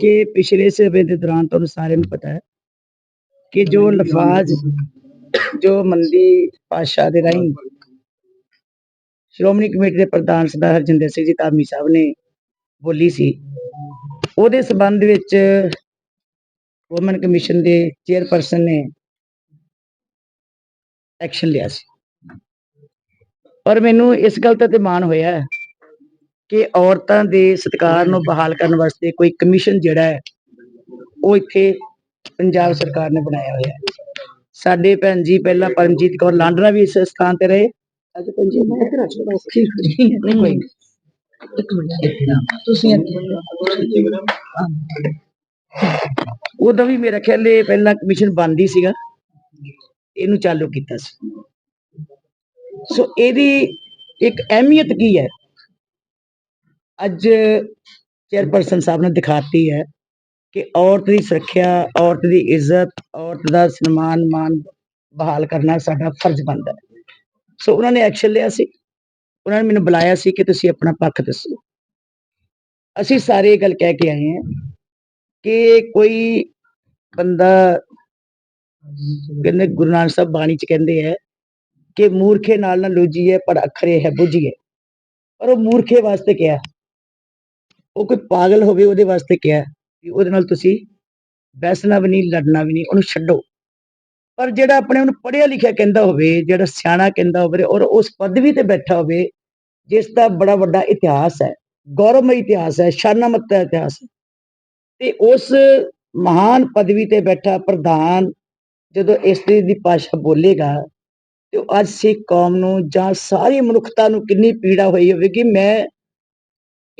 ਕਿ ਪਿਛਲੇ ਸਮੇਂ ਦੇ ਦੌਰਾਨ ਤੁਹਾਨੂੰ ਸਾਰਿਆਂ ਨੂੰ ਪਤਾ ਹੈ ਕਿ ਜੋ ਲਫਾਜ਼ ਜੋ ਮੰਦੀ ਭਾਸ਼ਾ ਦੇ ਰਾਹੀਂ ਸ਼੍ਰੋਮਣੀ ਕਮੇਟੀ ਦੇ ਪ੍ਰਧਾਨ ਸਰਦਾਰ ਹਰਜਿੰਦਰ ਸਿੰਘ ਜੀ ਧਾਮੀ ਸਾਹਿਬ ਨੇ ਬੋਲੀ ਸੀ ਉਹਦੇ ਸਬੰਧ ਵਿੱਚ ਵੂਮਨ ਕਮਿਸ਼ਨ ਦੇ ਚੇਅਰਪਰਸਨ ਨੇ ਐਕਸ਼ਨ ਲਿਆ ਸੀ। ਪਰ ਮੈਨੂੰ ਇਸ ਗੱਲ ਤੇ ਤੇ ਮਾਣ ਹੋਇਆ ਹੈ ਕਿ ਔਰਤਾਂ ਦੇ ਸਤਿਕਾਰ ਨੂੰ ਬਹਾਲ ਕਰਨ ਵਾਸਤੇ ਕੋਈ ਕਮਿਸ਼ਨ ਜਿਹੜਾ ਹੈ, ਉਹ ਇੱਥੇ ਪੰਜਾਬ ਸਰਕਾਰ ਨੇ ਬਣਾਇਆ ਹੋਇਆ ਹੈ। ਸਾਡੇ ਭੈਣ ਜੀ ਪਹਿਲਾਂ ਪਰਮਜੀਤ ਕੌਰ ਲਾਂਡਰਾ ਵੀ ਇਸ ਸਥਾਨ ਤੇ ਰਹੇ। ਅੱਜ ਭੈਣ ਮੈਂ ਇੱਧਰ ਆ ਸੀ ਨਹੀਂ, ਕੋਈ ਇੱਕ ਮਿੰਟ ਤੁਸੀਂ ਉਦੋਂ ਵੀ ਮੇਰਾ ਖਿਆਲ ਇਹ ਪਹਿਲਾਂ ਕਮਿਸ਼ਨ ਬੰਦ ਸੀਗਾ। ਇਹਨੂੰ ਚਾਲੂ ਕੀਤਾ ਸੀ। ਸੋ ਇਹਦੀ ਇੱਕ ਅਹਿਮੀਅਤ ਕੀ ਹੈ? ਅੱਜ ਚੇਅਰਪਰਸਨ ਸਾਹਿਬ ਨੇ ਦਿਖਾਤੀ ਹੈ ਕਿ ਔਰਤ ਦੀ ਸੁਰੱਖਿਆ, ਔਰਤ ਦੀ ਇੱਜ਼ਤ, ਔਰਤ ਦਾ ਸਨਮਾਨ ਮਾਨ ਬਹਾਲ ਕਰਨਾ ਸਾਡਾ ਫਰਜ਼ ਬਣਦਾ ਹੈ। ਸੋ ਉਹਨਾਂ ਨੇ ਐਕਸ਼ਨ ਲਿਆ ਸੀ। ਉਹਨਾਂ ਨੇ ਮੈਨੂੰ ਬੁਲਾਇਆ ਸੀ ਕਿ ਤੁਸੀਂ ਆਪਣਾ ਪੱਖ ਦੱਸੋ। ਅਸੀਂ ਸਾਰੇ ਇਹ ਗੱਲ ਕਹਿ ਕੇ ਆਏ ਹਾਂ ਕਿ ਕੋਈ ਬੰਦਾ ਕਹਿੰਦੇ ਗੁਰੂ ਨਾਨਕ ਸਾਹਿਬ ਬਾਣੀ ਚ ਕਹਿੰਦੇ ਹੈ ਕਿ ਮੂਰਖੇ ਨਾਲ ਨਾ ਲੂਜੀਏ ਪਰ ਅਖਰੇ ਹੈ ਬੁਝੀਏ। ਪਰ ਉਹ ਮੂਰਖੇ ਵਾਸਤੇ ਕਿਹਾ। ਉਹ ਕੋਈ ਪਾਗਲ ਹੋਵੇ ਉਹਦੇ ਵਾਸਤੇ ਕਿਹਾ ਵੀ ਉਹਦੇ ਨਾਲ ਤੁਸੀਂ ਬੈਸਣਾ ਵੀ ਨਹੀਂ, ਲੜਨਾ ਵੀ ਨਹੀਂ, ਉਹਨੂੰ ਛੱਡੋ। ਪਰ ਜਿਹੜਾ ਆਪਣੇ ਉਹਨੂੰ ਪੜ੍ਹਿਆ ਲਿਖਿਆ ਕਹਿੰਦਾ ਹੋਵੇ, ਜਿਹੜਾ ਸਿਆਣਾ ਕਹਿੰਦਾ ਹੋਵੇ ਔਰ ਉਸ ਪਦਵੀ ਤੇ ਬੈਠਾ ਹੋਵੇ, ਜਿਸ ਦਾ ਬੜਾ ਵੱਡਾ ਇਤਿਹਾਸ ਹੈ, ਗੌਰਵਮਈ ਇਤਿਹਾਸ ਹੈ ਸ਼ਾਨਾਮਤ ਇਤਿਹਾਸ ਹੈ। ਤੇ ਉਸ ਮਹਾਨ ਪਦਵੀ ਤੇ ਬੈਠਾ ਪ੍ਰਧਾਨ ਜਦੋਂ ਇਸਤਰੀ ਦੀ ਭਾਸ਼ਾ ਬੋਲੇਗਾ, ਤੇ ਅੱਜ ਸਿੱਖ ਕੌਮ ਨੂੰ ਜਾਂ ਸਾਰੀ ਮਨੁੱਖਤਾ ਨੂੰ ਕਿੰਨੀ ਪੀੜਾ ਹੋਈ ਹੋਵੇਗੀ, ਮੈਂ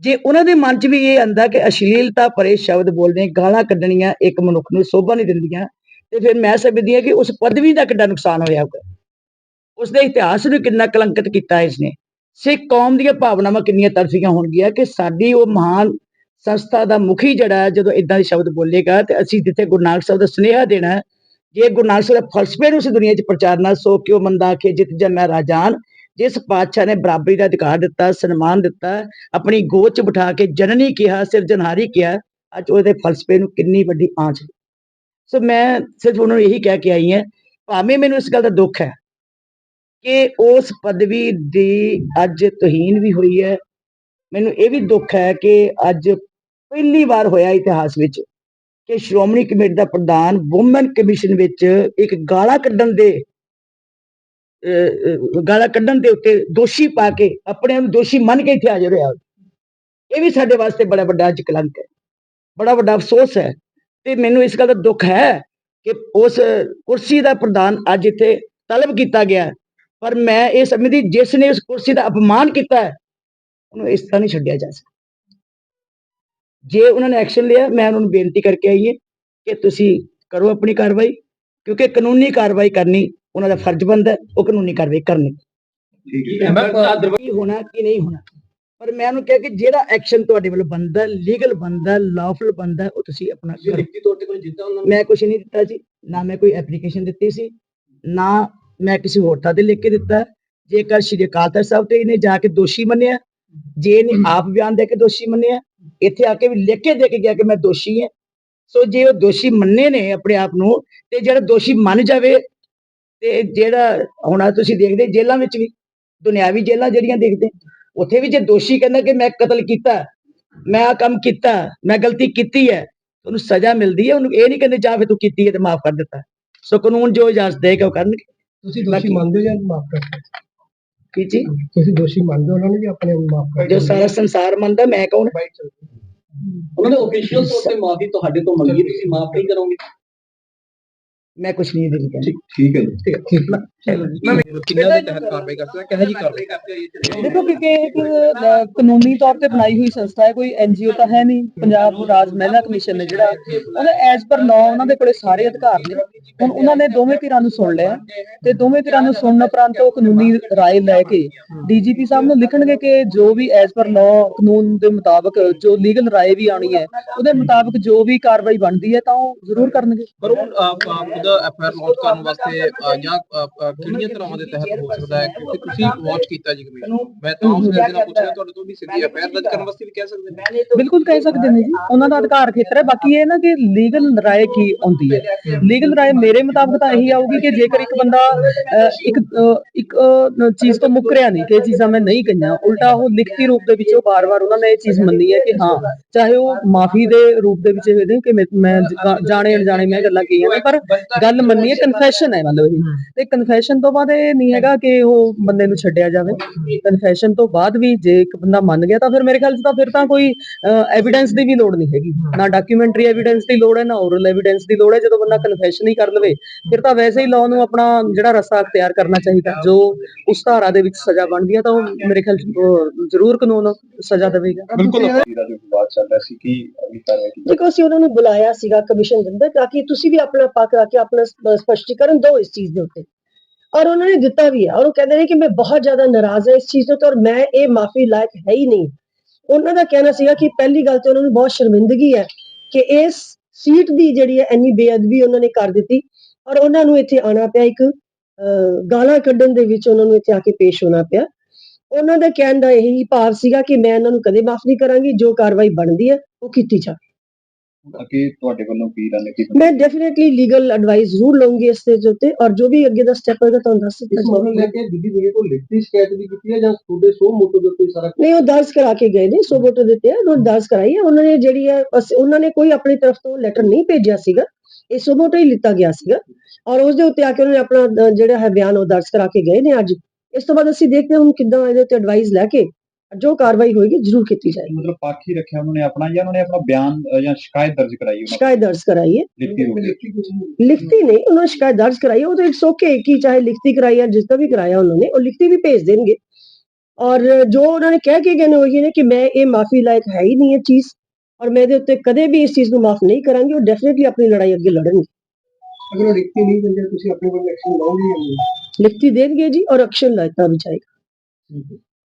ਜੇ ਉਹਨਾਂ ਦੇ ਮਨ 'ਚ ਵੀ ਇਹ ਆਂਦਾ ਕਿ ਅਸ਼ਲੀਲਤਾ ਭਰੇ ਸ਼ਬਦ ਬੋਲਦੇ ਗਾਲਾਂ ਕੱਢਣੀਆਂ ਇੱਕ ਮਨੁੱਖ ਨੂੰ ਸੋਭਾ ਨਹੀਂ ਦਿੰਦੀਆਂ ਤੇ ਫਿਰ ਮੈਂ ਸਮਝਦੀ ਹਾਂ ਕਿ ਉਸ ਪਦਵੀ ਦਾ ਕਿੰਨਾ ਨੁਕਸਾਨ ਹੋਇਆ ਹੋਊਗਾ। ਉਸ ਦੇ ਇਤਿਹਾਸ ਨੂੰ ਕਿੰਨਾ ਕਲੰਕਿਤ ਕੀਤਾ ਇਸਨੇ। ਸਿੱਖ ਕੌਮ ਦੀਆਂ ਭਾਵਨਾਵਾਂ ਕਿੰਨੀਆਂ ਤਰਸੀਆਂ ਹੋਣਗੀਆਂ ਕਿ ਸਾਡੀ ਉਹ ਮਹਾਨ ਸੰਸਥਾ ਦਾ ਮੁਖੀ ਜਿਹੜਾ ਹੈ, ਜਦੋਂ ਇਦਾਂ ਦੇ ਸ਼ਬਦ ਬੋਲੇਗਾ ਤੇ ਅਸੀਂ ਜਿੱਥੇ ਗੁਰੂ ਨਾਨਕ ਸਾਹਿਬ ਦਾ ਸੁਨੇਹਾ ਦੇਣਾ ਜੇ ਗੁਰੂ ਨਾਨਕ ਸਾਹਿਬ ਦੇ ਫਲਸਫੇ ਨੂੰ ਉਸ ਦੁਨੀਆ 'ਚ ਪ੍ਰਚਾਰਨਾ ਸੋ ਕਿਉ ਮੰਦਾ ਆਖੇ ਜਿਤ ਮੈਂ ਰਾਜਾਨ ਜਿਸ ਪਾਤਸ਼ਾਹ ਨੇ ਬਰਾਬਰੀ ਦਾ ਅਧਿਕਾਰ ਦਿੱਤਾ, ਸਨਮਾਨ ਦਿੱਤਾ, ਆਪਣੀ ਗੋਦ 'ਚ ਬਿਠਾ ਕੇ ਜਨਨੀ ਕਿਹਾ, ਸਿਰਜਣਹਾਰੀ ਕਿਹਾ, ਅੱਜ ਉਹਦੇ ਫਲਸਫੇ ਨੂੰ ਕਿੰਨੀ ਵੱਡੀ ਆਂਚ ਸੋ ਮੈਂ ਸਿਰਫ ਉਹਨਾਂ ਨੂੰ ਇਹੀ ਕਹਿ ਕੇ ਆਈ ਹਾਂ, ਭਾਵੇਂ ਮੈਨੂੰ ਇਸ ਗੱਲ ਦਾ ਦੁੱਖ ਹੈ ਕਿ ਉਸ ਪਦਵੀ ਦੀ ਅੱਜ ਤੋਹੀਨ ਵੀ ਹੋਈ ਹੈ, ਮੈਨੂੰ ਇਹ ਵੀ ਦੁੱਖ ਹੈ ਕਿ ਅੱਜ ਪਹਿਲੀ ਵਾਰ ਹੋਇਆ ਇਤਿਹਾਸ ਵਿੱਚ ਕਿ ਸ਼੍ਰੋਮਣੀ ਕਮੇਟੀ ਦਾ ਪ੍ਰਧਾਨ ਵੂਮਨ ਕਮਿਸ਼ਨ ਵਿੱਚ ਇੱਕ ਗਾਲਾਂ ਕੱਢਣ ਦੇ ਗਾਲਾਂ ਕੱਢਣ ਦੇ ਉੱਤੇ ਦੋਸ਼ੀ ਪਾ ਕੇ ਆਪਣੇ ਆਪ ਨੂੰ ਦੋਸ਼ੀ ਮੰਨ ਕੇ ਇੱਥੇ ਹਾਜ਼ਰ ਹੋਇਆ ਇਹ ਵੀ ਸਾਡੇ ਵਾਸਤੇ ਬੜਾ ਵੱਡਾ ਅੱਜ ਕਲੰਕ ਹੈ। ਬੜਾ ਵੱਡਾ ਅਫਸੋਸ ਹੈ। ਤੇ ਮੈਨੂੰ ਇਸ ਗੱਲ ਦਾ ਦੁੱਖ ਹੈ ਕਿ ਉਸ ਕੁਰਸੀ ਦਾ ਪ੍ਰਦਾਨ ਅੱਜ ਇੱਥੇ ਤਲਬ ਕੀਤਾ ਗਿਆ ਪਰ ਮੈਂ ਇਹ ਸਮਝਦੀ, ਜਿਸ ਨੇ ਉਸ ਕੁਰਸੀ ਦਾ ਅਪਮਾਨ ਕੀਤਾ ਹੈ, ਉਹਨੂੰ ਇਸ ਤਰ੍ਹਾਂ ਨਹੀਂ ਛੱਡਿਆ ਜਾ ਸਕਦਾ। ਜੇ ਉਹਨਾਂ ਨੇ ਐਕਸ਼ਨ ਲਿਆ, ਮੈਂ ਉਹਨਾਂ ਨੂੰ ਬੇਨਤੀ ਕਰਕੇ ਆਈ ਹਾਂ ਕਿ ਤੁਸੀਂ ਕਰੋ ਆਪਣੀ ਕਾਰਵਾਈ, ਕਿਉਂਕਿ ਕਾਨੂੰਨੀ ਕਾਰਵਾਈ ਕਰਨੀ ਉਹਨਾਂ ਦਾ ਫਰਜ਼ ਬਣਦਾ ਹੈ, ਉਹ ਕਾਨੂੰਨੀ ਕਾਰਵਾਈ ਕਰਨੀ। ਕੀ ਹੋਣਾ ਕੀ ਨਹੀਂ ਹੋਣਾ। ਪਰ ਮੈਂ ਉਹਨੂੰ ਕਿਹਾ ਕਿ ਜਿਹੜਾ ਐਕਸ਼ਨ ਤੁਹਾਡੇ ਵੱਲੋਂ ਬਣਦਾ ਲੀਗਲ ਬਣਦਾ ਲਾਫੁਲ ਬਣਦਾ ਉਹ ਤੁਸੀਂ ਆਪਣਾ ਕਰੋ। ਲਿਖਤੀ ਤੌਰ ਤੇ ਕੋਈ ਦਿੱਤਾ ਉਹਨਾਂ ਨੂੰ? ਮੈਂ ਕੁਝ ਨਹੀਂ ਦਿੱਤਾ ਜੀ ਨਾ ਮੈਂ ਕੋਈ ਐਪਲੀਕੇਸ਼ਨ ਦਿੱਤੀ ਸੀ ਨਾ ਮੈਂ ਕਿਸੇ ਹੋਰ ਥਾਂ ਤੇ ਲਿਖ ਕੇ ਦਿੱਤਾ ਜੇਕਰ ਸ਼੍ਰੀ ਅਕਾਲ ਤਖਤ ਸਾਹਿਬ ਤੇ ਇਹਨੇ ਜਾ ਕੇ ਦੋਸ਼ੀ ਮੰਨਿਆ ਜੇ ਇਹਨੇ ਆਪ ਬਿਆਨ ਦੇ ਕੇ ਦੋਸ਼ੀ ਮੰਨਿਆ ਇੱਥੇ ਆ ਕੇ ਵੀ ਲਿਖ ਕੇ ਦੇ ਕੇ ਗਿਆ ਕਿ ਮੈਂ ਦੋਸ਼ੀ ਹਾਂ। ਸੋ ਜੇ ਉਹ ਦੋਸ਼ੀ ਮੰਨੇ ਨੇ ਆਪਣੇ ਆਪ ਨੂੰ ਤੇ ਜਿਹੜਾ ਦੋਸ਼ੀ ਮੰਨ ਜਾਵੇ ਤੇ ਜਿਹੜਾ ਹੁਣ ਤੁਸੀਂ ਦੇਖਦੇ ਜੇਲ੍ਹਾਂ ਵਿੱਚ ਵੀ ਦੁਨਿਆਵੀ ਜੇਲ੍ਹਾਂ ਜਿਹੜੀਆਂ ਦੇਖਦੇ ਉੱਥੇ ਵੀ ਜੇ ਦੋਸ਼ੀ ਕਹਿੰਦਾ ਕਿ ਮੈਂ ਕਤਲ ਕੀਤਾ ਮੈਂ ਆ ਕੰਮ ਕੀਤਾ ਮੈਂ ਗਲਤੀ ਕੀਤੀ ਹੈ ਉਹਨੂੰ ਸਜ਼ਾ ਮਿਲਦੀ ਹੈ ਉਹਨੂੰ ਇਹ ਨਹੀਂ ਕਹਿੰਦੇ ਜਾਂ ਫਿਰ ਤੂੰ ਕੀਤੀ ਹੈ ਤੇ ਮਾਫ ਕਰ ਦਿੱਤਾ। ਸੋ ਕਾਨੂੰਨ ਜੋ ਇਜਾਜ਼ਤ ਦੇਗਾ ਉਹ ਕਰਨਗੇ। ਤੁਸੀਂ ਦੋਸ਼ੀ ਮੰਨਦੇ ਹੋ ਜਾਂ ਮਾਫ ਕਰਦੇ ਕੀ ਜੀ? ਤੁਸੀਂ ਦੋਸ਼ੀ ਮੰਨਦੇ ਹੋ ਉਹਨਾਂ ਨੂੰ ਕਿ ਆਪਣੇ ਮਾਫ ਕਰ ਜੋ ਸਾਰਾ ਸੰਸਾਰ ਮੰਨਦਾ ਮੈਂ ਕੌਣ? ਉਹਨਾਂ ਨੇ ਅਫੀਸ਼ੀਅਲ ਤੌਰ ਤੇ ਮਾਫੀ ਤੁਹਾਡੇ ਤੋਂ ਮੰਗੀ ਤੁਸੀਂ ਮਾਫ ਨਹੀਂ ਕਰੋਗੇ। ਮੈਂ ਕੁਝ ਨਹੀਂ ਦੇ ਕਹਿੰਦੀ ਠੀਕ ਹੈ ਜੀ। ਠੀਕ ਹੈ ਕਿੰਨਾ ਦੇ ਤਹਿਤ ਕਾਰਵਾਈ ਕਰਦੇ ਆ? ਕਿਹੋ ਜੀ ਕਾਰਵਾਈ ਕਰਦੇ ਦੇਖੋ ਕਿਉਂਕਿ ਇੱਕ ਕਾਨੂੰਨੀ ਤੌਰ ਤੇ ਬਣਾਈ ਹੋਈ ਸੰਸਥਾ ਹੈ ਕੋਈ ਐਨਜੀਓ ਤਾਂ ਹੈ ਨਹੀਂ। ਪੰਜਾਬ ਰਾਜ ਮਹਿਲਾ ਕਮਿਸ਼ਨ ਨੇ ਜਿਹੜਾ ਉਹਦੇ ਐਜ਼ ਪਰ ਲਾਅ ਉਹਨਾਂ ਦੇ ਕੋਲੇ ਸਾਰੇ ਅਧਿਕਾਰ ਨੇ। ਹੁਣ ਉਹਨਾਂ ਨੇ ਦੋਵੇਂ ਧਿਰਾਂ ਨੂੰ ਸੁਣ ਲਿਆ ਤੇ ਦੋਵੇਂ ਧਿਰਾਂ ਨੂੰ ਸੁਣਨ ਉਪਰੰਤ ਉਹ ਕਾਨੂੰਨੀ ਰਾਏ ਲੈ ਕੇ ਡੀਜੀਪੀ ਸਾਹਿਬ ਨੂੰ ਲਿਖਣਗੇ ਕਿ ਜੋ ਵੀ ਐਜ਼ ਪਰ ਲਾਅ ਕਾਨੂੰਨ ਦੇ ਮੁਤਾਬਕ ਜੋ ਲੀਗਲ ਰਾਏ ਵੀ ਆਣੀ ਹੈ ਉਹਦੇ ਮੁਤਾਬਕ ਜੋ ਵੀ ਕਾਰਵਾਈ ਬਣਦੀ ਹੈ ਤਾਂ ਉਹ ਜ਼ਰੂਰ ਕਰਨਗੇ। ਪਰ ਉਹ ਅਹ, ਅਹ, ਖੁਦ ਐਫਆਈਆਰ ਕਰਨ ਵਾਸਤੇ ਜਾਂ ਕਿਹੜੀਆਂ ਤਰ੍ਹਾਂ ਦੇ ਤਹਿਤ ਹੋ ਸਕਦਾ ਹੈ? ਕਿਉਂਕਿ ਤੁਸੀਂ ਵਾਚ ਕੀਤਾ ਜੀ ਕਮੇਟੀ ਮੈਂ ਤਾਂ ਉਸ ਗੱਲ ਨਾਲ ਪੁੱਛਿਆ ਤੁਹਾਡੇ ਤੋਂ ਵੀ ਸਿੱਧੀ ਐਫਆਈਆਰ ਦਰਜ ਕਰਨ ਵਾਸਤੇ ਵੀ ਕਹਿ ਸਕਦੇ ਨੇ। ਬਿਲਕੁਲ ਕਹਿ ਸਕਦੇ ਨੇ ਜੀ। ਉਹਨਾਂ ਦਾ ਅਧਿਕਾਰ ਖੇਤਰ ਹੈ। ਬਾਕੀ ਇਹ ਨਾ ਕਿ ਲੀਗਲ ਰਾਏ ਕੀ ਆਉਂਦੀ ਹੈ? ਲੀਗਲ ਰਾਏ ਮੇਰੇ ਮੁਤਾਬਕ ਤਾਂ ਇਹੀ ਆਊਗੀ ਕਿ ਜੇਕਰ ਇੱਕ ਬੰਦਾ ਇੱਕ ਇੱਕ ਚੀਜ਼ ਤੋਂ ਮੁੱਕਰਿਆ ਨਹੀਂ ਕਿ ਚੀਜ਼ਾਂ ਮੈਂ ਨਹੀਂ ਕਹੀਆਂ ਉਲਟਾ ਉਹ ਲਿਖਤੀ ਰੂਪ ਦੇ ਵਿੱਚ ਉਹ ਬਾਰ-ਬਾਰ ਉਹਨਾਂ ਨੇ ਇਹ ਚੀਜ਼ ਮੰਨੀ ਹੈ ਕਿ ਹਾਂ ਚਾਹੇ ਉਹ ਮਾਫੀ ਦੇ ਰੂਪ ਦੇ ਵਿੱਚ ਇਹ ਕਿ ਮੈਂ- ਜਾਣੇ ਅਣਜਾਣੇ ਮੈਂ ਗੱਲਾਂ ਕਹੀਆਂ ਨੇ ਪਰ ਗੱਲ ਮੰਨੀ ਹੈ ਕਨਫੈਸ਼ਨ ਹੈ ਮਤਲਬ ਇਹ। ਤੇ ਕਨਫੈਸ਼ਨ ਤੋਂ ਬਾਅਦ ਇਹ ਨਹੀਂ ਹੈਗਾ ਕਿ ਉਹ ਬੰਦੇ ਨੂੰ ਛੱਡਿਆ ਜਾਵੇ। ਕਨਫੈਸ਼ਨ ਤੋਂ ਬਾਅਦ ਵੀ ਜੇ ਇੱਕ ਬੰਦਾ ਮੰਨ ਗਿਆ ਤਾਂ ਫਿਰ ਮੇਰੇ ਖਿਆਲ 'ਚ ਤਾਂ ਫਿਰ ਤਾਂ ਕੋਈ ਐਵੀਡੈਂਸ ਦੀ ਵੀ ਲੋੜ ਨਹੀਂ ਹੈਗੀ। ਨਾ ਡਾਕੂਮੈਂਟਰੀ ਐਵੀਡੈਂਸ ਦੀ ਲੋੜ ਹੈ ਨਾ ਓਰਲ ਐਵੀਡੈਂਸ ਦੀ ਲੋੜ ਹੈ। ਜਦੋਂ ਬੰਦਾ ਕਨਫੈਸ਼ਨ ਹੀ ਕਰ ਲਵੇ ਫਿਰ ਤਾਂ ਵੈਸੇ ਹੀ ਲਾਅ ਨੂੰ ਆਪਣਾ ਜਿਹੜਾ ਰਸਤਾ ਅਖਤਿਆਰ ਕਰਨਾ ਚਾਹੀਦਾ। ਜੋ ਉਸ ਧਾਰਾ ਦੇ ਵਿੱਚ ਸਜ਼ਾ ਬਣਦੀ ਹੈ ਤਾਂ ਉਹ ਮੇਰੇ ਖਿਆਲ 'ਚ ਉਹ ਜ਼ਰੂਰ ਕਾਨੂੰਨ ਸਜ਼ਾ ਦੇਵੇਗਾ। ਬਿਲਕੁਲ। ਵਿਵਾਦ ਚੱਲ ਰਿਹਾ ਸੀ ਕਿ ਕਾਰਵਾਈ ਕੀਤੀ ਦੇਖੋ ਅਸੀਂ ਉਹਨਾਂ ਨੂੰ ਬੁਲਾਇਆ ਸੀਗਾ ਕਮਿਸ਼ਨ ਦੇ ਅੰਦਰ ਤਾਂ ਕਿ ਤੁਸੀਂ ਵੀ ਆਪਣਾ ਪੱਖ ਰੱਖ ਕੇ ਆਪਣਾ ਸਪ- ਸਪਸ਼ਟੀਕਰਨ ਦਿਓ ਇਸ ਚੀਜ਼ ਦੇ ਉੱਤੇ। ਔਰ ਉਹਨਾਂ ਨੇ ਦਿੱਤਾ ਵੀ ਹੈ ਔਰ ਉਹ ਕਹਿੰਦੇ ਨੇ ਕਿ ਮੈਂ ਬਹੁਤ ਜ਼ਿਆਦਾ ਨਾਰਾਜ਼ ਹਾਂ ਇਸ ਚੀਜ਼ ਤੋਂ ਔਰ ਮੈਂ ਇਹ ਮਾਫੀ ਲਾਇਕ ਹੈ ਹੀ ਨਹੀਂ। ਉਹਨਾਂ ਦਾ ਕਹਿਣਾ ਸੀਗਾ ਕਿ ਪਹਿਲੀ ਗੱਲ ਤੇ ਉਹਨਾਂ ਨੂੰ ਬਹੁਤ ਸ਼ਰਮਿੰਦਗੀ ਹੈ ਕਿ ਇਸ ਸੀਟ ਦੀ ਜਿਹੜੀ ਹੈ ਇੰਨੀ ਬੇਅਦਬੀ ਉਹਨਾਂ ਨੇ ਕਰ ਦਿੱਤੀ ਔਰ ਉਹਨਾਂ ਨੂੰ ਇੱਥੇ ਆਣਾ ਪਿਆ ਇੱਕ ਅਹ, ਗਾਲਾਂ ਕੱਢਣ ਦੇ ਵਿੱਚ ਉਹਨਾਂ ਨੂੰ ਇੱਥੇ ਆ ਕੇ ਪੇਸ਼ ਹੋਣਾ ਪਿਆ। ਉਹਨਾਂ ਦਾ ਕਹਿਣ ਦਾ ਇਹੀ ਭਾਵ ਸੀਗਾ ਕਿ ਮੈਂ ਇਹਨਾਂ ਨੂੰ ਕਦੇ ਮਾਫ ਨਹੀਂ ਕਰਾਂਗੀ ਜੋ ਕਾਰਵਾਈ ਬਣਦੀ ਹੈ ਉਹ ਕੀਤੀ ਜਾਵੇ। ਅੱਗੇ ਤੁਹਾਡੇ ਵੱਲੋਂ ਕੀ ਰਣਨੀਤੀ ਮੈਂ ਡੈਫੀਨਿਟਲੀ ਲੀਗਲ ਐਡਵਾਈਸ ਜ਼ਰੂਰ ਲਵਾਂਗੀ ਇਸ ਦੇ ਉੱਤੇ ਔਰ ਜੋ ਵੀ ਅੱਗੇ ਦਾ ਸਟੈਪ ਹੋਏਗਾ ਤੁਹਾਨੂੰ ਦੱਸ ਦਿੱਤਾ ਇਸ ਜਾਏਗਾ ਲੈ ਕੇ ਬੀਬੀ ਜੀ ਕੋਲ ਲਿਖਤੀ ਸ਼ਿਕਾਇਤ ਵੀ ਕੀਤੀ ਹੈ ਜਾਂ ਤੁਹਾਡੇ ਸੋ ਮੋਟੋ ਦੇ ਉੱਤੇ ਸਾਰਾ ਨਹੀਂ ਉਹ ਦਰਜ ਕਰਾ ਕੇ ਗਏ ਨੇ ਸੋ ਵੋਟੋ ਦਿੱਤੇ ਆ ਉਹ ਦਰਜ ਕਰਾਈ ਹੈ ਉਹਨਾਂ ਨੇ ਜਿਹੜੀ ਹੈ ਉਹਨਾਂ ਨੇ ਕੋਈ ਆਪਣੀ ਤਰਫ ਤੋਂ ਲੈਟਰ ਨਹੀਂ ਭੇਜਿਆ ਸੀਗਾ। ਇਹ ਸੋ ਵੋਟੋ ਹੀ ਲਿੱਤਾ ਗਿਆ ਸੀਗਾ। ਔਰ ਉਸ ਦੇ ਉੱਤੇ ਆ ਕੇ ਉਹਨਾਂ ਨੇ ਆਪਣਾ ਜਿਹੜਾ ਹੈ ਬਿਆਨ ਉਹ ਦਰਜ ਕਰਾ ਕੇ ਗਏ ਨੇ ਅੱਜ। ਇਸ ਤੋਂ ਬਾਅਦ ਅਸੀਂ ਦੇਖਦੇ ਹਾਂ ਹੁਣ ਕਿੱਦਾਂ ਇਹਦੇ ਉੱਤੇ ਐਡਵਾਈਸ ਲੈ ਕੇ ਜੋ ਕਾਰਵਾਈ ਹੋਏਗੀ ਜ਼ਰੂਰ ਕੀਤੀ ਜਾਏਗੀ ਮਤਲਬ ਪੱਖ ਹੀ ਰੱਖਿਆ ਉਹਨਾਂ ਨੇ ਆਪਣਾ ਜਾਂ ਉਹਨਾਂ ਨੇ ਆਪਣਾ ਬਿਆਨ ਅ, ਜਾਂ ਸ਼ਿਕਾਇਤ ਦਰਜ ਕਰਾਈ ਉਹਨਾਂ ਸ਼ਿਕਾਇਤ ਦਰਜ ਕਰਾਈ ਹੈ ਕੋਲ ਲਿਖਤੀ ਰੂਪ ਵਿੱਚ ਲਿਖਤੀ ਕੁਝ ਨਹੀਂ ਲਿਖਤੀ ਨਹੀਂ ਉਹਨਾਂ ਨੇ ਸ਼ਿਕਾਇਤ ਦਰਜ ਕਰਾਈ ਹੈ, ਉਹ ਤਾਂ ਇਟਸ ਓਕੇ ਕਿ ਚਾਹੇ ਲਿਖਤੀ ਕਰਾਈ ਹੈ ਜਿਸ ਦਾ ਵੀ ਕਰਾਇਆ ਉਹਨਾਂ ਨੇ ਉਹ ਲਿਖਤੀ ਵੀ ਭੇਜ ਦੇਣਗੇ ਔਰ ਜੋ ਉਹਨਾਂ ਨੇ ਕਹਿ ਕੇ ਗਏ ਨੇ ਉਹ ਇਹ ਨੇ ਕਿ ਮੈਂ ਇਹ ਮਾਫੀ ਲਾਇਕ ਹੈ ਹੀ ਨਹੀਂ ਇਹ ਚੀਜ਼ ਔਰ ਮੈਂ ਇਹਦੇ ਉੱਤੇ ਕਦੇ ਵੀ ਇਸ ਚੀਜ਼ ਨੂੰ ਮਾਫ ਨਹੀਂ ਕਰਾਂਗੀ ਉਹ ਡੈਫੀਨਿਟਲੀ ਆਪਣੀ ਲੜਾਈ ਅੱਗੇ ਲੜਨਗੇ ਅਗਰ ਉਹ ਲਿਖਤੀ ਨਹੀਂ ਦਿੰਦੇ ਤੁਸੀਂ ਆਪਣੇ ਵੱਲ ਐਕਸ਼ਨ ਲਓਗੇ ਜਾਂ ਨਹੀਂ ਲਿਖਤੀ ਦੇਣਗੇ ਜੀ ਔਰ ਐਕਸ਼ਨ ਲੈਤਾ ਵੀ ਜਾਏਗਾ